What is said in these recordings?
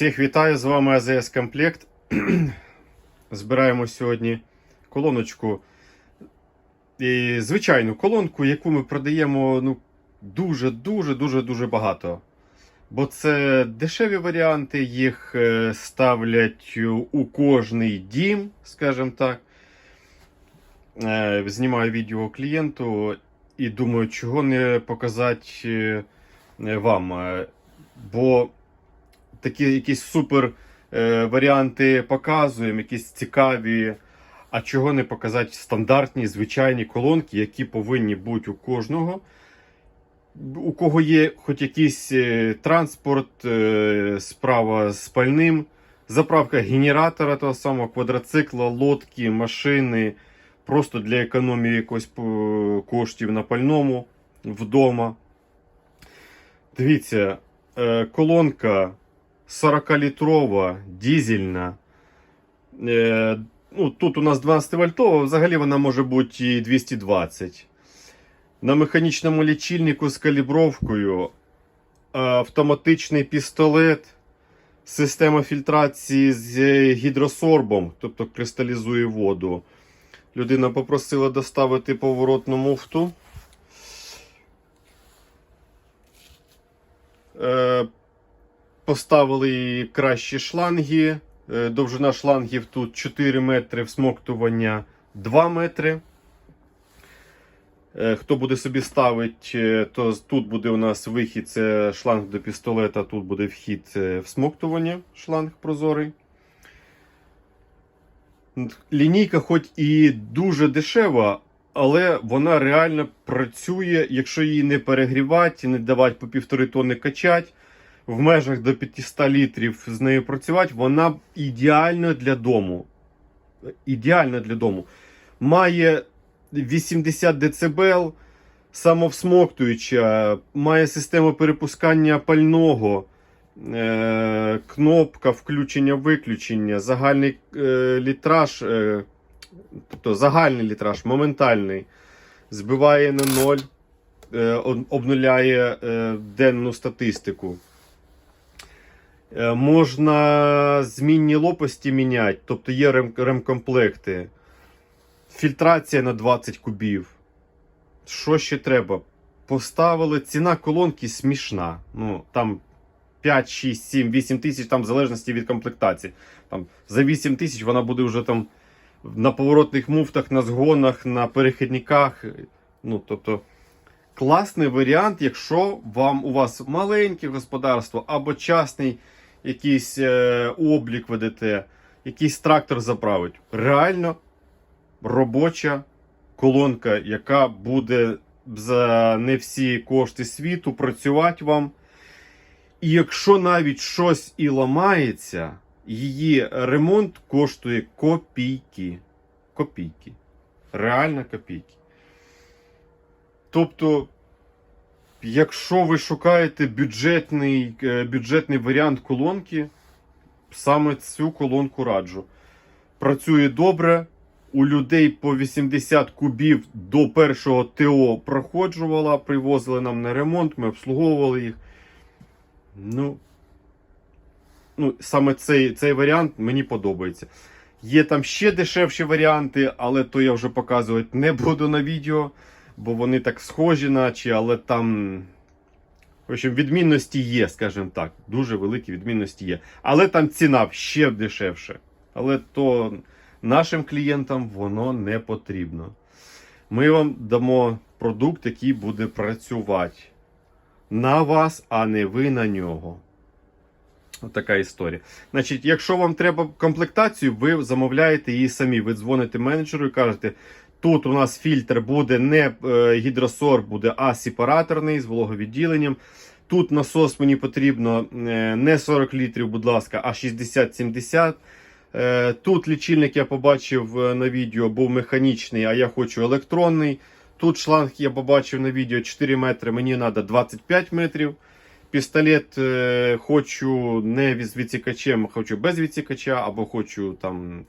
Всіх вітаю, з вами АЗС Комплект. Збираємо сьогодні колоночку. І звичайну колонку, яку ми продаємо ну, дуже-дуже дуже дуже багато. Бо це дешеві варіанти, їх е, ставлять у кожний дім, скажімо так. Е, Знімаю відео клієнту і думаю, чого не показати е, вам. Бо такі якісь супер е, варіанти показуємо, якісь цікаві. А чого не показати стандартні звичайні колонки, які повинні бути у кожного. У кого є хоч якийсь е, транспорт, е, справа з пальним, заправка генератора того самого квадроцикла, лодки, машини, просто для економії якось по- коштів на пальному вдома. Дивіться, е, колонка 40-літрова, дізельна. Е, ну, тут у нас 12 вольтова, взагалі вона може бути і 220. На механічному лічильнику з калібровкою, е, автоматичний пістолет, система фільтрації з е, гідросорбом, тобто кристалізує воду. Людина попросила доставити поворотну муфту. Е, Поставили кращі шланги. Е, Довжина шлангів тут 4 метри, всмоктування 2 метри. Е, Хто буде собі ставити, то тут буде у нас вихід, це шланг до пістолета, тут буде вхід всмоктування, шланг прозорий. Лінійка, хоч і дуже дешева, але вона реально працює, якщо її не перегрівати, не давати по півтори тонни качати, в межах до 500 літрів з нею працювати, вона ідеальна для дому. Ідеальна для дому. Має 80 дБ, самовсмоктуюча, має систему перепускання пального, е, кнопка включення-виключення, загальний е, літраж, е, тобто загальний літраж, моментальний, збиває на ноль, е, обнуляє е, денну статистику. Е, Можна змінні лопасті міняти, тобто є рем- ремкомплекти. Фільтрація на 20 кубів. Що ще треба? Поставили ціна колонки смішна. Ну, там 5, 6, 7, 8 тисяч, там в залежності від комплектації. Там, за 8 тисяч вона буде вже там на поворотних муфтах, на згонах, на перехідниках. Ну, тобто, класний варіант, якщо вам у вас маленьке господарство або частний якийсь е, облік ведете, якийсь трактор заправить. Реально робоча колонка, яка буде за не всі кошти світу працювати вам. І якщо навіть щось і ламається, її ремонт коштує копійки. Копійки. Реально копійки. Тобто, якщо ви шукаєте бюджетний, е, бюджетний варіант колонки, саме цю колонку раджу. Працює добре. У людей по 80 кубів до першого ТО проходжувала, привозили нам на ремонт, ми обслуговували їх. Ну, ну саме цей, цей варіант мені подобається. Є там ще дешевші варіанти, але то я вже показувати не буду на відео, бо вони так схожі, наче, але там. В общем, відмінності є, скажімо так. Дуже великі відмінності є. Але там ціна ще дешевше. Але то нашим клієнтам воно не потрібно. Ми вам дамо продукт, який буде працювати на вас, а не ви на нього. Ось така історія. Значить, якщо вам треба комплектацію, ви замовляєте її самі. Ви дзвоните менеджеру і кажете, тут у нас фільтр буде не е, гідросор, буде а сепараторний з вологовідділенням. Тут насос мені потрібно е, не 40 літрів, будь ласка, а 60-70. Е, Тут лічильник я побачив на відео, був механічний, а я хочу електронний. Тут шланг я побачив на відео 4 метри, мені треба 25 метрів. Пістолет хочу не з відсікачем, хочу без відсікача, або хочу там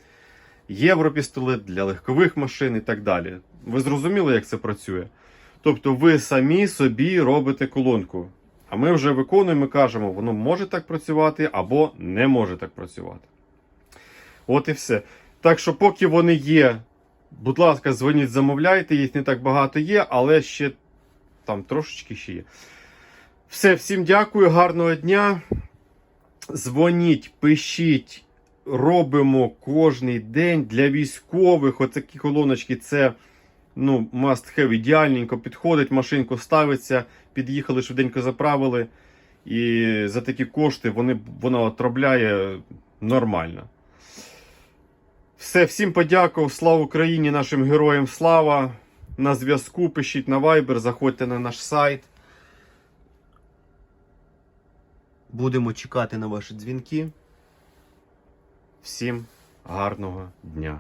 європістолет для легкових машин і так далі. Ви зрозуміли, як це працює? Тобто ви самі собі робите колонку. А ми вже виконуємо і кажемо, воно може так працювати або не може так працювати. От і все. Так що, поки вони є, будь ласка, дзвоніть, замовляйте, їх не так багато є, але ще там трошечки ще є. Все, всім дякую, гарного дня. Дзвоніть, пишіть, робимо кожний день для військових. Отакі колоночки це ну, must have, ідеальненько підходить, машинку ставиться, під'їхали, швиденько заправили. І за такі кошти вони, вона отробляє нормально. Все, всім подякував. Слава Україні, нашим героям слава. На зв'язку пишіть на Viber, заходьте на наш сайт. Будемо чекати на ваші дзвінки. Всім гарного дня!